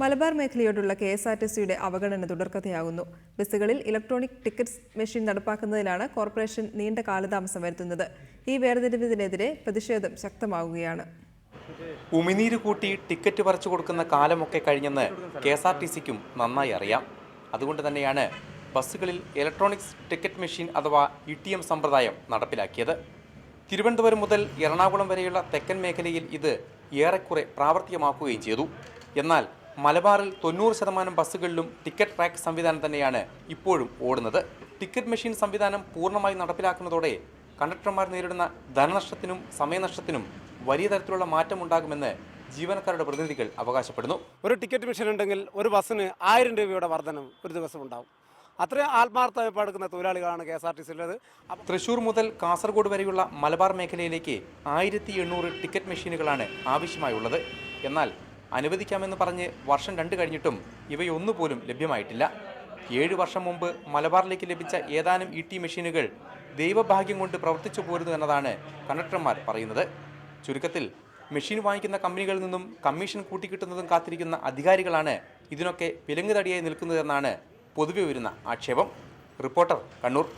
മലബാർ മേഖലയോടുള്ള K S R T സിയുടെ അവഗണന തുടർക്കഥയാകുന്നു. ബസ്സുകളിൽ ഇലക്ട്രോണിക് ടിക്കറ്റ് മെഷീൻ നടപ്പാക്കുന്നതിലാണ് കോർപ്പറേഷൻ നീണ്ട കാലതാമസം വരുത്തുന്നത്. ഈ വേർതിരിവിനെതിരെ പ്രതിഷേധം ശക്തമാവുകയാണ്. ഉമിനീര് കൂട്ടി ടിക്കറ്റ് പറിച്ചു കൊടുക്കുന്ന കാലമൊക്കെ കഴിഞ്ഞെന്ന് കെ എസ് ആർ ടി സിക്കും നന്നായി അറിയാം. അതുകൊണ്ട് തന്നെയാണ് ബസ്സുകളിൽ ഇലക്ട്രോണിക്സ് ടിക്കറ്റ് മെഷീൻ അഥവാ ഇ ടി എം സമ്പ്രദായം നടപ്പിലാക്കിയത്. തിരുവനന്തപുരം മുതൽ എറണാകുളം വരെയുള്ള തെക്കൻ മേഖലയിൽ ഇത് ഏറെക്കുറെ പ്രാവർത്തികമാക്കുകയും ചെയ്തു. എന്നാൽ മലബാറിൽ തൊണ്ണൂറ് ശതമാനം ബസ്സുകളിലും ടിക്കറ്റ് റാക്ക് സംവിധാനം തന്നെയാണ് ഇപ്പോഴും ഓടുന്നത്. ടിക്കറ്റ് മെഷീൻ സംവിധാനം പൂർണമായി നടപ്പിലാക്കുന്നതോടെ കണ്ടക്ടർമാർ നേരിടുന്ന ധനനഷ്ടത്തിനും സമയനഷ്ടത്തിനും വലിയ തരത്തിലുള്ള മാറ്റമുണ്ടാകുമെന്ന് ജീവനക്കാരുടെ പ്രതിനിധികൾ അവകാശപ്പെടുന്നു. ഒരു ടിക്കറ്റ് മെഷീൻ ഉണ്ടെങ്കിൽ ഒരു ബസ്സിന് ആയിരം രൂപയുടെ വർധനം ഒരു ദിവസം ഉണ്ടാവും. അത്രയും ആത്മാർത്ഥമായി പടുക്കുന്ന തൊഴിലാളികളാണ് കെ എസ് ആർ ടി സിയിലുള്ളത് ഉള്ളത് തൃശൂർ മുതൽ കാസർഗോഡ് വരെയുള്ള മലബാർ മേഖലയിലേക്ക് ആയിരത്തി എണ്ണൂറ് ടിക്കറ്റ് മെഷീനുകളാണ് ആവശ്യമായുള്ളത്. എന്നാൽ അനുവദിക്കാമെന്ന് പറഞ്ഞ് വർഷം രണ്ട് കഴിഞ്ഞിട്ടും ഇവയൊന്നുപോലും ലഭ്യമായിട്ടില്ല. ഏഴ് വർഷം മുമ്പ് മലബാറിലേക്ക് ലഭിച്ച ഏതാനും ഇ ടി മെഷീനുകൾ ദൈവഭാഗ്യം കൊണ്ട് പ്രവർത്തിച്ചു പോരുന്നു എന്നതാണ് കണ്ടക്ടർമാർ പറയുന്നത്. ചുരുക്കത്തിൽ മെഷീൻ വാങ്ങിക്കുന്ന കമ്പനികളിൽ നിന്നും കമ്മീഷൻ കൂട്ടിക്കിട്ടുന്നതും കാത്തിരിക്കുന്ന അധികാരികളാണ് ഇതിനൊക്കെ വിലങ്ങുതടിയായി നിൽക്കുന്നതെന്നാണ് പൊതുവെ വരുന്ന ആക്ഷേപം. റിപ്പോർട്ടർ കണ്ണൂർ.